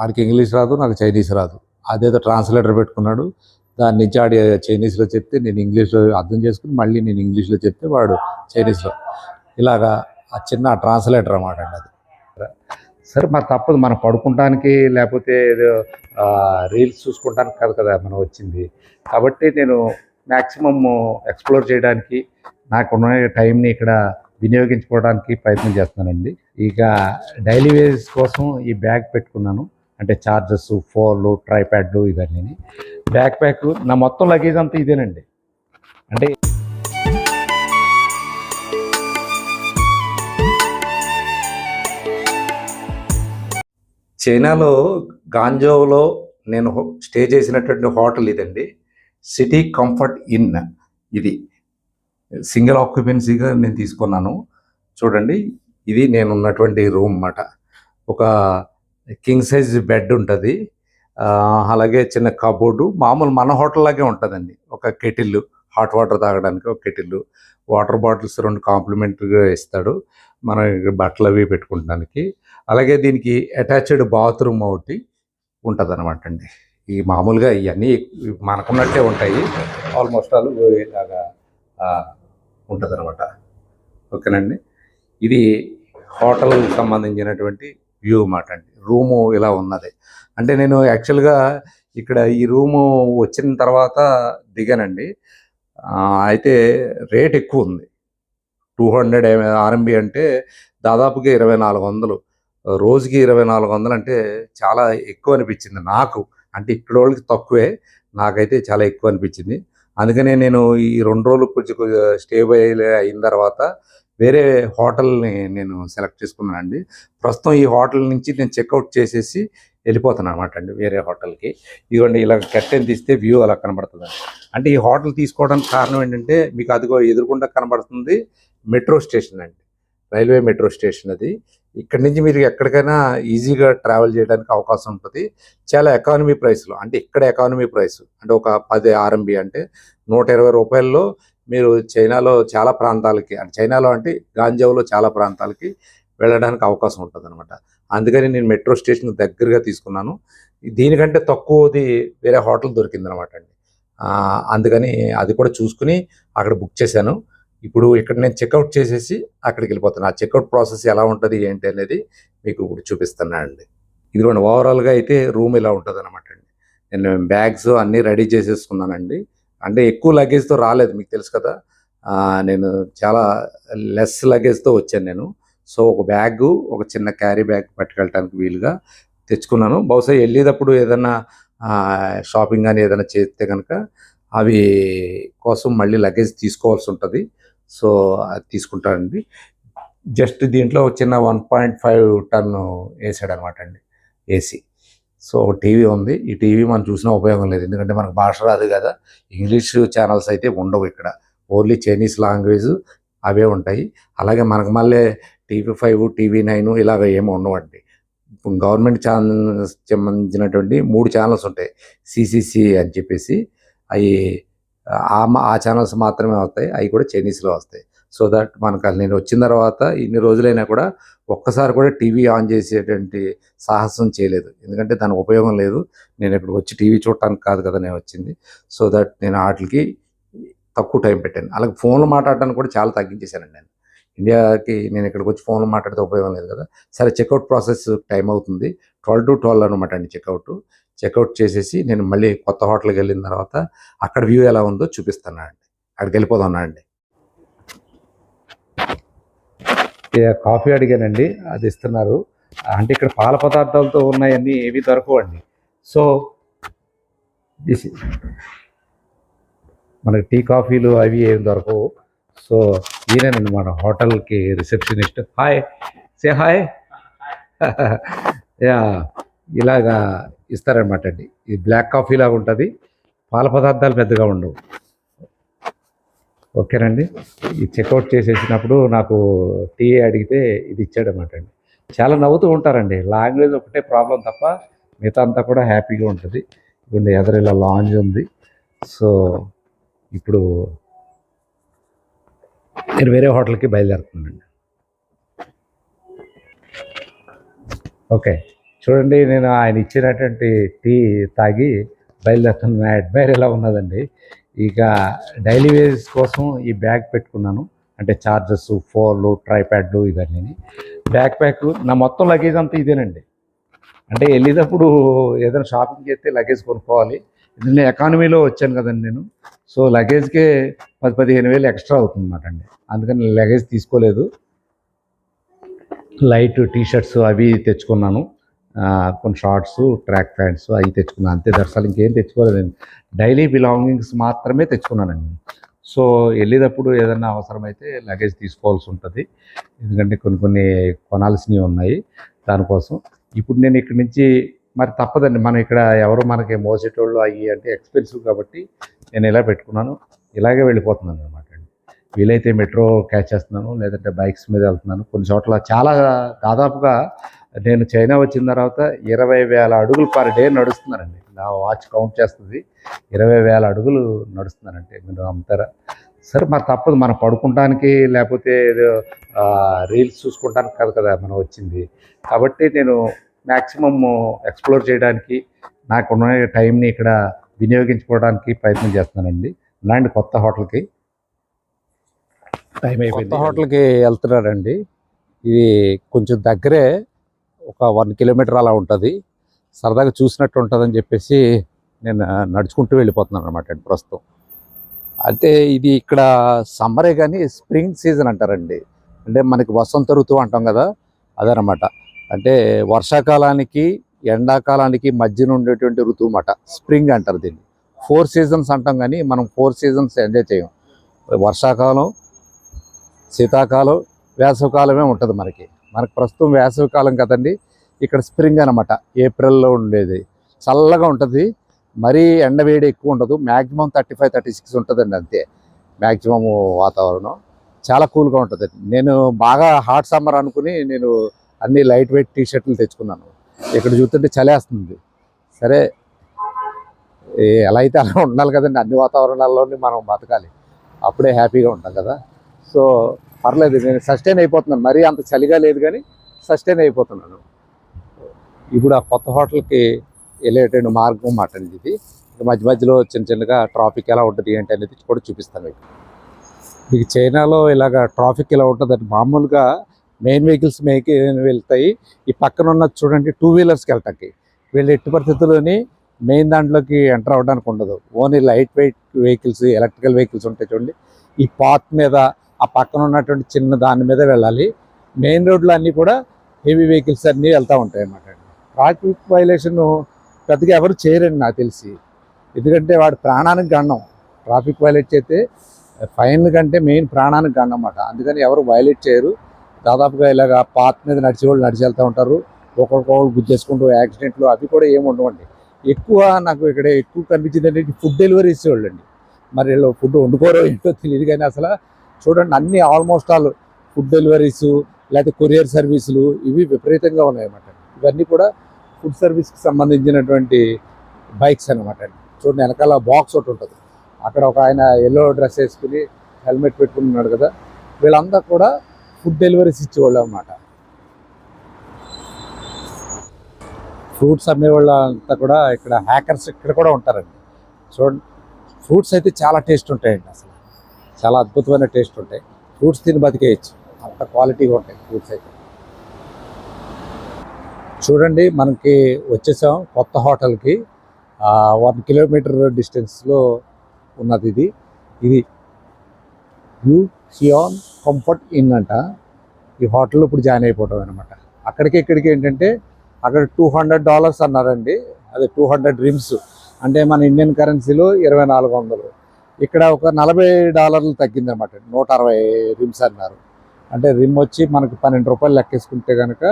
ఆడికి ఇంగ్లీష్ రాదు నాకు చైనీస్ రాదు. అదేదో ట్రాన్స్లేటర్ పెట్టుకున్నాడు. దాని నుంచి ఆడి చైనీస్లో చెప్తే నేను ఇంగ్లీష్లో అర్థం చేసుకుని మళ్ళీ నేను ఇంగ్లీష్లో చెప్తే వాడు చైనీస్లో. ఇలాగా ఆ చిన్న ట్రాన్స్లేటర్ అన్నమాట అండి అది. సరే మరి తప్పదు. మనం పడుకుంటానికి లేకపోతే ఏదో రీల్స్ చూసుకుంటానికి కాదు కదా మనం వచ్చింది. కాబట్టి నేను మ్యాక్సిమమ్ ఎక్స్ప్లోర్ చేయడానికి నాకున్న టైంని ఇక్కడ వినియోగించుకోవడానికి ప్రయత్నం చేస్తున్నానండి. ఇక డైలీ వేస్ కోసం ఈ బ్యాగ్ పెట్టుకున్నాను. అంటే చార్జెస్ ఫోన్లు ట్రైప్యాడ్లు ఇవన్నీ బ్యాక్ ప్యాక్ నా మొత్తం లగేజ్ అంతా ఇదేనండి. అంటే చైనాలో గాంజోలో నేను స్టే చేసినటువంటి హోటల్ ఇదండి. సిటీ కంఫర్ట్ ఇన్ ఇది. సింగిల్ ఆక్యుపెన్సీగా నేను తీసుకున్నాను. చూడండి ఇది నేను ఉన్నటువంటి రూమ్ అన్నమాట. ఒక కింగ్ సైజ్ బెడ్ ఉంటుంది. అలాగే చిన్న కబోర్డు. మామూలు మన హోటల్ లాగే ఉంటుందండి. ఒక కెటిల్ హాట్ వాటర్ తాగడానికి ఒక కెటిల్ వాటర్ బాటిల్స్ రెండు కాంప్లిమెంటరీగా ఇస్తాడు. మనం బట్టలు అవి పెట్టుకోవడానికి అలాగే దీనికి అటాచ్డ్ బాత్రూమ్ ఒకటి ఉంటుంది అనమాట అండి. ఈ మామూలుగా ఇవన్నీ మనకున్నట్టే ఉంటాయి. ఆల్మోస్ట్ ఆల్ ఇలాగా ఉంటుంది అనమాట ఓకేనండి? ఇది హోటల్ సంబంధించినటువంటి వ్యూ అన్నమాట అండి. రూము ఇలా ఉన్నది. అంటే నేను యాక్చువల్గా ఇక్కడ ఈ రూము వచ్చిన తర్వాత దిగానండి. అయితే రేట్ ఎక్కువ ఉంది. టూ హండ్రెడ్ ఆర్ఎంబి అంటే దాదాపుగా ఇరవై నాలుగు వందలు. రోజుకి ఇరవై నాలుగు వందలు అంటే చాలా ఎక్కువ అనిపించింది నాకు. అంటే ఇక్కడ వాళ్ళకి తక్కువే. నాకైతే చాలా ఎక్కువ అనిపించింది. అందుకనే నేను ఈ రెండు రోజులు కొంచెం కొంచెం స్టే అయిన తర్వాత వేరే హోటల్ని నేను సెలెక్ట్ చేసుకున్నానండి. ప్రస్తుతం ఈ హోటల్ నుంచి నేను చెక్అవుట్ చేసేసి వెళ్ళిపోతాను అనమాట అండి వేరే హోటల్కి. ఇదిగోండి ఇలా కట్టెన్ తీస్తే వ్యూ అలా కనబడుతుంది. అంటే ఈ హోటల్ తీసుకోవడానికి కారణం ఏంటంటే మీకు అదిగో ఎదురుకుండా కనబడుతుంది మెట్రో స్టేషన్ అండి. రైల్వే మెట్రో స్టేషన్ అది. ఇక్కడ నుంచి మీరు ఎక్కడికైనా ఈజీగా ట్రావెల్ చేయడానికి అవకాశం ఉంటుంది. చాలా ఎకానమీ ప్రైస్లో అంటే ఇక్కడ ఎకానమీ ప్రైస్ అంటే ఒక పది ఆర్ఎంబి అంటే నూట ఇరవై రూపాయల్లో మీరు చైనాలో చాలా ప్రాంతాలకి అంటే చైనాలో అంటే గాంజావులో చాలా ప్రాంతాలకి వెళ్ళడానికి అవకాశం ఉంటుంది అనమాట అందుకని నేను మెట్రో స్టేషన్ దగ్గరగా తీసుకున్నాను. దీనికంటే తక్కువది వేరే హోటల్ దొరికింది అనమాట అండి అందుకని అది కూడా చూసుకుని అక్కడ బుక్ చేశాను. ఇప్పుడు ఇక్కడ నేను చెక్అవుట్ చేసేసి అక్కడికి వెళ్ళిపోతాను ఆ చెక్అవుట్ ప్రాసెస్ ఎలా ఉంటుంది ఏంటి అనేది మీకు ఇప్పుడు చూపిస్తున్నానండి ఇదిగోండి ఓవరాల్గా అయితే రూమ్ ఇలా ఉంటుంది అనమాట అండి. నేను బ్యాగ్స్ అన్నీ రెడీ చేసేసుకున్నానండి. అంటే ఎక్కువ లగేజ్తో రాలేదు మీకు తెలుసు కదా. నేను చాలా లెస్ లగేజ్తో వచ్చాను నేను. సో ఒక బ్యాగ్ ఒక చిన్న క్యారీ బ్యాగ్ పట్టుకెళ్ళటానికి వీలుగా తెచ్చుకున్నాను. బహుశా వెళ్ళేటప్పుడు ఏదైనా షాపింగ్ కానీ ఏదైనా చేస్తే కనుక అవి కోసం మళ్ళీ లగేజ్ తీసుకోవాల్సి ఉంటుంది. సో అది తీసుకుంటానండి. జస్ట్ దీంట్లో ఒక చిన్న వన్ పాయింట్ ఫైవ్ టన్ వేసాడు అనమాట అండి ఏసీ సో టీవీ ఉంది. ఈ టీవీ మనం చూసినా ఉపయోగం లేదు. ఎందుకంటే మనకు భాష రాదు కదా. ఇంగ్లీష్ ఛానల్స్ అయితే ఉండవు ఇక్కడ. ఓన్లీ చైనీస్ లాంగ్వేజ్ అవే ఉంటాయి. అలాగే మనకు మళ్ళీ టీవీ ఫైవ్ టీవీ నైన్ ఇలాగ ఏమి ఉండవండి. గవర్నమెంట్ ఛానల్స్ సంబంధించినటువంటి మూడు ఛానల్స్ ఉంటాయి. సిసిసి అని చెప్పేసి అవి ఆ ఆ ఛానల్స్ మాత్రమే వస్తాయి. అవి కూడా చైనీస్లో వస్తాయి. సో దట్ మనకు నేను వచ్చిన తర్వాత ఇన్ని రోజులైనా కూడా ఒక్కసారి కూడా టీవీ ఆన్ చేసేటువంటి సాహసం చేయలేదు. ఎందుకంటే దాని ఉపయోగం లేదు. నేను ఇప్పుడు వచ్చి టీవీ చూడటానికి కాదు కదా నేను వచ్చింది. సో దట్ నేను వాటికి తక్కువ టైం పెట్టాను. అలాగే ఫోన్లు మాట్లాడటానికి కూడా చాలా తగ్గించేశానండి నేను. ఇండియాకి నేను ఇక్కడికి వచ్చి ఫోన్లు మాట్లాడితే ఉపయోగం లేదు కదా. సరే చెక్అవుట్ ప్రాసెస్ టైం అవుతుంది. ట్వెల్వ్ టు ట్వెల్వ్ అనమాట అండి చెక్అవుట్. చెక్అవుట్ చేసేసి నేను మళ్ళీ కొత్త హోటల్కి వెళ్ళిన తర్వాత అక్కడ వ్యూ ఎలా ఉందో చూపిస్తాను అండి అక్కడికి వెళ్ళిపోదాం అండి కాఫీ అడిగానండి అది ఇస్తున్నారు. అంటే ఇక్కడ పాల పదార్థాలతో ఉన్నాయన్నీ ఏవి దొరకవండి సో దిస్ మనకి టీ కాఫీలు అవి ఏమి దొరకవు. సో ఈయనండి మన హోటల్కి receptionist. Hi say hi. Yeah ఇలాగా ఇస్తారనమాట అండి. ఇది బ్లాక్ కాఫీ లాగా ఉంటుంది. పాల పదార్థాలు పెద్దగా ఉండవు. ఓకేనండి ఈ చెక్అవుట్ చేసేసినప్పుడు నాకు టీ అడిగితే ఇది ఇచ్చాడనమాట అండి. చాలా నవ్వుతూ ఉంటారండి. లాంగ్వేజ్ ఒకటే ప్రాబ్లం తప్ప మిగతా అంతా కూడా హ్యాపీగా ఉంటుంది. ఇప్పుడు ఎదురు ఇలా లాంజ్ ఉంది. సో ఇప్పుడు నేను వేరే హోటల్కి బయలుదేరుతున్నానండి. ఓకే. చూడండి నేను ఆయన ఇచ్చినటువంటి టీ తాగి బయలుదేరుతున్న నా అడ్మైర్ ఎలా ఉన్నదండి. ఇక డైలీ వేస్ కోసం ఈ బ్యాగ్ పెట్టుకున్నాను. అంటే చార్జెస్ ఫోన్లు ట్రైప్యాడ్లు ఇవన్నీ బ్యాక్ ప్యాక్ నా మొత్తం లగేజ్ అంతా ఇదేనండి. అంటే వెళ్ళేటప్పుడు ఏదైనా షాపింగ్ చేస్తే లగేజ్ కొనుక్కోవాలి. ఎందుకంటే ఎకానమీలో వచ్చాను కదండి నేను. సో లగేజ్కే పది పదిహేను వేలు ఎక్స్ట్రా అవుతుందన్నమాట అండి. అందుకని లగేజ్ తీసుకోలేదు. లైట్ టీ షర్ట్స్ అవి తెచ్చుకున్నాను. కొన్ని షార్ట్స్ ట్రాక్ ప్యాంట్స్ అవి తెచ్చుకున్నాను అంతే దర్శనాలు ఇంకేం తెచ్చుకోలేదు డైలీ బిలాంగింగ్స్ మాత్రమే తెచ్చుకున్నానండి. సో వెళ్ళేటప్పుడు ఏదైనా అవసరమైతే లగేజ్ తీసుకోవాల్సి ఉంటుంది. ఎందుకంటే కొన్ని కొన్ని కొనాల్సినవి ఉన్నాయి. దానికోసం ఇప్పుడు నేను ఇక్కడి నుంచి మరి తప్పదండి. మనం ఇక్కడ ఎవరు మనకి మోసేటోళ్ళు అయ్యి అంటే ఎక్స్పెన్సివ్ కాబట్టి నేను ఇలా పెట్టుకున్నాను. ఇలాగే వెళ్ళిపోతున్నాను అనమాట అండి. వీలైతే మెట్రో క్యాచ్ చేస్తున్నాను లేదంటే బైక్స్ మీద వెళ్తున్నాను. కొన్ని చోట్ల చాలా దాదాపుగా నేను చైనా వచ్చిన తర్వాత ఇరవై వేల అడుగులు పర్ డే నడుస్తున్నానండి నా వాచ్ కౌంట్ చేస్తుంది. ఇరవై వేల అడుగులు నడుస్తున్నానంటే మీరు నమ్ముతారా? సరే మరి తప్పదు. మనం పడుకుంటానికి లేకపోతే ఏదో రీల్స్ చూసుకుంటానికి కాదు కదా మనం వచ్చింది. కాబట్టి నేను మ్యాక్సిమమ్ ఎక్స్ప్లోర్ చేయడానికి నాకున్న టైంని ఇక్కడ వినియోగించుకోవడానికి ప్రయత్నం చేస్తున్నానండి. ఇలాంటి కొత్త హోటల్కి. టైం అయిపోయింది. కొత్త హోటల్కి వెళ్తున్నారండి ఇది కొంచెం దగ్గరే ఒక వన్ కిలోమీటర్ అలా ఉంటుంది. సరదాగా చూసినట్టు ఉంటుందని చెప్పేసి నేను నడుచుకుంటూ వెళ్ళిపోతున్నాను అనమాట ప్రస్తుతం. అయితే ఇది ఇక్కడ సమ్మరే కానీ స్ప్రింగ్ సీజన్ అంటారండి. అంటే మనకి వసంత ఋతువు అంటాం కదా అదనమాట అంటే వర్షాకాలానికి ఎండాకాలానికి మధ్యన ఉండేటువంటి ఋతువు అన్నమాట. స్ప్రింగ్ అంటారు దీన్ని. ఫోర్ సీజన్స్ అంటాం కానీ మనం ఫోర్ సీజన్స్ ఎంజాయ్ చేయం. వర్షాకాలం శీతాకాలం వేసవికాలమే ఉంటుంది మనకి. మనకు ప్రస్తుతం వేసవికాలం కదండి. ఇక్కడ స్ప్రింగ్ అనమాట ఏప్రిల్లో ఉండేది. చల్లగా ఉంటుంది. మరీ ఎండ వేడి ఎక్కువ ఉండదు. Maximum thirty five thirty six ఉంటుందండి అంతే. మ్యాక్సిమం వాతావరణం. చాలా కూల్గా ఉంటుంది. నేను బాగా హాట్ సమ్మర్ అనుకుని నేను అన్ని లైట్ వెయిట్ టీ షర్ట్లు తెచ్చుకున్నాను. ఇక్కడ చూస్తుంటే చలేస్తుంది. సరే ఎలా అయితే అలా ఉండాలి కదండి. అన్ని వాతావరణాల్లోని మనం బతకాలి. అప్పుడే హ్యాపీగా ఉంటాం కదా. సో పర్లేదు నేను సస్టైన్ అయిపోతున్నాను. మరీ అంత చలిగా లేదు కానీ సస్టైన్ అయిపోతున్నాను. ఇప్పుడు ఆ కొత్త హోటల్కి వెళ్ళేటువంటి మార్గం మాట అండి ఇది. మధ్య మధ్యలో చిన్న చిన్నగా ట్రాఫిక్ ఎలా ఉంటుంది ఏంటి అనేది కూడా చూపిస్తాను మీకు. మీకు చైనాలో ఇలాగ ట్రాఫిక్ ఎలా ఉంటుంది మామూలుగా మెయిన్ వెహికల్స్ మేకి వెళ్తాయి. ఈ పక్కన ఉన్న చూడండి టూ వీలర్స్కి వెళ్ళటానికి వీళ్ళు ఎట్టి పరిస్థితుల్లోని మెయిన్ దాంట్లోకి ఎంటర్ అవ్వడానికి ఉండదు. Only light weight vehicles electrical vehicles ఉంటాయి చూడండి. ఈ పాత్ మీద ఆ పక్కన ఉన్నటువంటి చిన్న దాని మీద వెళ్ళాలి. మెయిన్ రోడ్లు అన్నీ కూడా హెవీ వెహికల్స్ అన్నీ వెళ్తూ ఉంటాయి అన్నమాట ట్రాఫిక్ వైలేషన్ పెద్దగా ఎవరు చేయరండి నాకు తెలిసి. ఎందుకంటే వాడు ప్రాణానికి గండం ట్రాఫిక్ వైలేట్ చేస్తే ఫైన్ కంటే మెయిన్ ప్రాణానికి గండం అన్నమాట. అందుకని ఎవరు వైలేట్ చేయరు. దాదాపుగా ఇలాగ పాత్ మీద నడిచే వాళ్ళు నడిచి వెళ్తూ ఉంటారు. ఒకరికొకరు గుద్దేసుకుంటూ యాక్సిడెంట్లు అవి కూడా ఏమి ఉండవండి ఎక్కువ నాకు ఇక్కడ ఎక్కువ కనిపించింది ఏంటంటే ఫుడ్ డెలివరీ ఇచ్చేవాళ్ళు అండి. మరి వీళ్ళు ఫుడ్ వండుకోరో ఏంటో తెలియదు కానీ అసలు చూడండి అన్ని ఆల్మోస్ట్ ఆల్ ఫుడ్ డెలివరీస్ లేకపోతే కొరియర్ సర్వీసులు ఇవి విపరీతంగా ఉన్నాయన్నమాట. ఇవన్నీ కూడా ఫుడ్ సర్వీస్కి సంబంధించినటువంటి బైక్స్ అనమాట అండి. చూడండి వెనకాల బాక్స్ ఒకటి ఉంటుంది. అక్కడ ఒక ఆయన ఎల్లో డ్రెస్ వేసుకుని హెల్మెట్ పెట్టుకుని ఉన్నాడు కదా. వీళ్ళంతా కూడా ఫుడ్ డెలివరీస్ ఇచ్చేవాళ్ళు అనమాట ఫ్రూట్స్ అమ్మేవాళ్ళు అంతా కూడా ఇక్కడ హ్యాకర్స్ ఇక్కడ కూడా ఉంటారండి. చూడండి ఫ్రూట్స్ అయితే చాలా టేస్ట్ ఉంటాయండి అసలు. చాలా అద్భుతమైన టేస్ట్ ఉంటాయి. ఫ్రూట్స్ తిని బతికేయచ్చు. అంత క్వాలిటీగా ఉంటాయి ఫ్రూట్స్ అయితే. చూడండి మనకి వచ్చేసాం కొత్త హోటల్కి. వన్ కిలోమీటర్ డిస్టెన్స్లో ఉన్నది ఇది. ఇది యూ సియాన్ కంఫర్ట్ ఇన్ అంట. ఈ హోటల్లో ఇప్పుడు జాయిన్ అయిపోవటం అనమాట అక్కడికి ఇక్కడికి ఏంటంటే అక్కడ టూ హండ్రెడ్ డాలర్స్ అన్నారండి. అదే టూ హండ్రెడ్ రిమ్స్. అంటే మన ఇండియన్ కరెన్సీలో ఇరవై నాలుగు వందలు. ఇక్కడ ఒక నలభై డాలర్లు తగ్గిందన్నమాట. నూట అరవై రిమ్స్ అన్నారు. అంటే రిమ్ వచ్చి మనకి పన్నెండు రూపాయలు లెక్కేసుకుంటే కనుక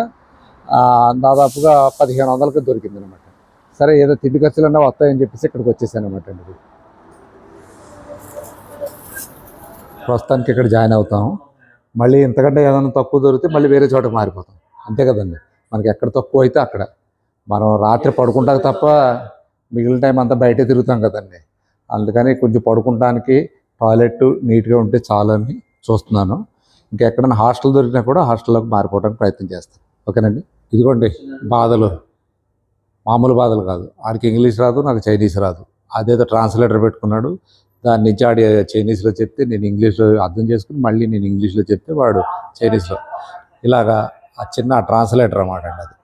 దాదాపుగా పదిహేను వందలకు దొరికింది అనమాట సరే ఏదో తిండి ఖర్చులన్నా వస్తాయని చెప్పేసి ఇక్కడికి వచ్చేసాను అనమాట అండి ప్రస్తుతానికి ఇక్కడ జాయిన్ అవుతాం. మళ్ళీ ఇంతకంటే ఏదైనా తక్కువ దొరికితే మళ్ళీ వేరే చోటకి మారిపోతాం. అంతే కదండి. మనకి ఎక్కడ తక్కువ అయితే అక్కడ. మనం రాత్రి పడుకుంటాక తప్ప మిగిలిన టైం అంతా బయటే తిరుగుతాం కదండి. అందుకని కొంచెం పడుకుంటానికి టాయిలెట్ నీట్గా ఉంటే చాలని చూస్తున్నాను. ఇంకెక్కడైనా హాస్టల్ దొరికినా కూడా హాస్టల్లోకి మారిపోవడానికి ప్రయత్నం చేస్తాను. ఓకేనండి? ఇదిగోండి బాధలు. మామూలు బాధలు కాదు. ఆడికి ఇంగ్లీష్ రాదు నాకు చైనీస్ రాదు. అదేదో ట్రాన్స్లేటర్ పెట్టుకున్నాడు. దాని నుంచి ఆడి చైనీస్లో చెప్తే నేను ఇంగ్లీష్లో అర్థం చేసుకుని మళ్ళీ నేను ఇంగ్లీష్లో చెప్తే వాడు చైనీస్లో. ఇలాగా ఆ చిన్న ట్రాన్స్లేటర్ అన్నమాట అండి అది.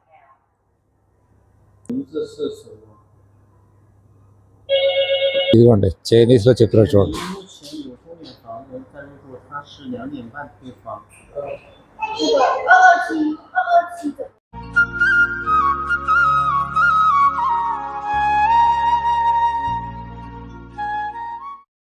ఇదిగోండి చైనీస్లో చెప్పినట్టు చూడండి.